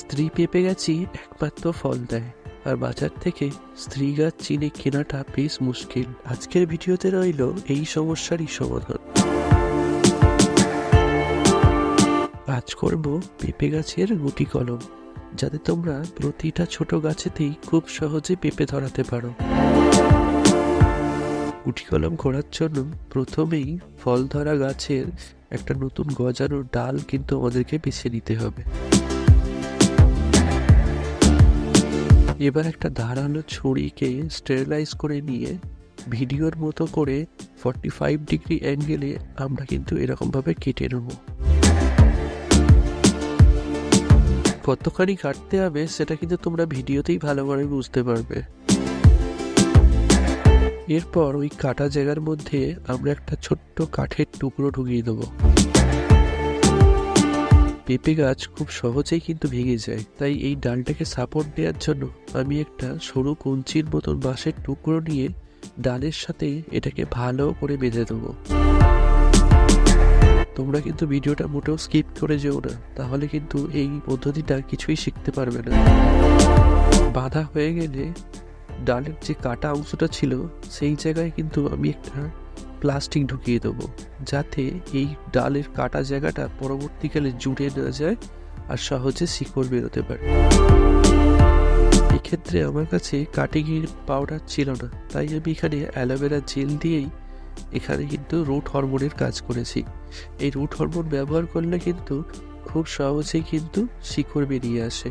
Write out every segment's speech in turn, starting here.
স্ত্রী পেঁপে গাছই একমাত্র ফল দেয়, আর বাজার থেকে স্ত্রী গাছ চিনে কেনাটা বেশ মুশকিল। আজকের ভিডিওতে রইল এই সমস্যারই সমাধান। আজ করব পেঁপে গাছের গুটি কলম, যাতে তোমরা প্রতিটা ছোট গাছেতেই খুব সহজে পেঁপে ধরাতে পারো। গুটি কলম করার জন্য প্রথমেই ফল ধরা গাছের একটা নতুন গজানো ডাল কিন্তু আমাদেরকে বেছে নিতে হবে। এবার একটা ধারালো ছুরিকে স্টেরিলাইজ করে নিয়ে ভিডিওর মতো করে ফর্টি ফাইভ ডিগ্রি অ্যাঙ্গেলে আমরা কিন্তু এরকমভাবে কেটে নেব। কতখানি কাটতে হবে সেটা কিন্তু তোমরা ভিডিওতেই ভালোভাবে বুঝতে পারবে। এরপর ওই কাটা জায়গার মধ্যে আমরা একটা ছোট্ট কাঠের টুকরো ঢুকিয়ে দেবো। পেঁপে গাছ খুব সহজেই কিন্তু ভেঙে যায়। তাই এই ডালটাকে সাপোর্ট দেওয়ার জন্য আমি একটা সরু কঞ্চির মতন বাঁশের টুকরো নিয়ে ডালের সাথে এটাকে ভালো করে বেঁধে দেবো। তোমরা কিন্তু ভিডিওটা মোটেও স্কিপ করে যেও না, তাহলে কিন্তু এই পদ্ধতিটা কিছুই শিখতে পারবে না। বাধা হয়ে গেলে ডালের যে কাটা অংশটা ছিল, সেই জায়গায় কিন্তু আমি একটা প্লাস্টিক ঢুকিয়ে দেবো, যাতে এই ডালের কাটা জায়গাটা পরবর্তীকালে জুড়ে না যায় আর সহজে শিকড় বেরোতে পারে। এক্ষেত্রে আমার কাছে কাটিংয়ের পাউডার ছিল না, তাই আমি এখানে অ্যালোভেরা জেল দিয়েই এখানে কিন্তু রুট হরমোনের কাজ করেছি। এই রুট হরমোন ব্যবহার করলে কিন্তু খুব সহজেই কিন্তু শিকড় বেরিয়ে আসে।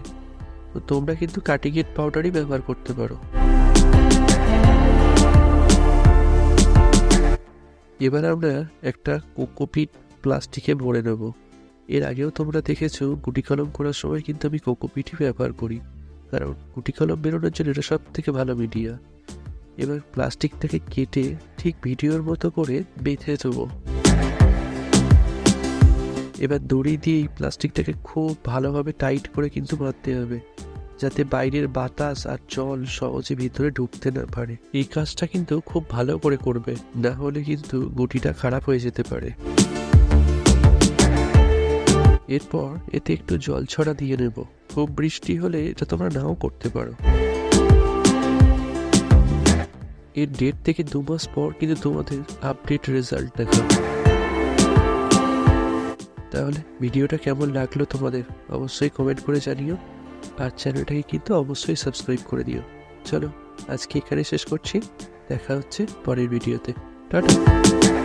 তো তোমরা কিন্তু কাটিংয়ের পাউডারই ব্যবহার করতে পারো। এবার আমরা একটা কোকোপিট প্লাস্টিকে ভরে নেব। এর আগেও তোমরা দেখেছ, গুটি কলম করার সময় কিন্তু আমি কোকোপিটই ব্যবহার করি, কারণ গুটি কলম বেরোনোর জন্য এটা সব থেকে ভালো মিডিয়া। এবার প্লাস্টিকটাকে কেটে ঠিক ভিডিওর মতো করে বেঁধে দেবো। এবার দড়ি দিয়ে এই প্লাস্টিকটাকে খুব ভালোভাবে টাইট করে কিন্তু বাঁধতে হবে। যাতে বাইরের বাতাস আর জল সহজে ভিতরে ঢুকতে না পারে। এই কাজটা কিন্তু খুব ভালো করে করবে। না হলে কিন্তু গুটিটা খারাপ হয়ে যেতে পারে। এরপর এতে একটু জল ছড়া দিয়ে নেব। খুব বৃষ্টি হলে এটা তোমরা নাও করতে পারো। এর ডেট থেকে দু মাস পর কিন্তু তোমাদের আপডেট রেজাল্ট দেখাবো। তাহলে ভিডিওটা কেমন লাগল তোমাদের? অবশ্যই কমেন্ট করে জানিও। আর চ্যানেলটাকে কিন্তু অবশ্যই সাবস্ক্রাইব করে দিও। চলো, আজকে এখানে শেষ করছি। দেখা হচ্ছে পরের ভিডিওতে টাটা।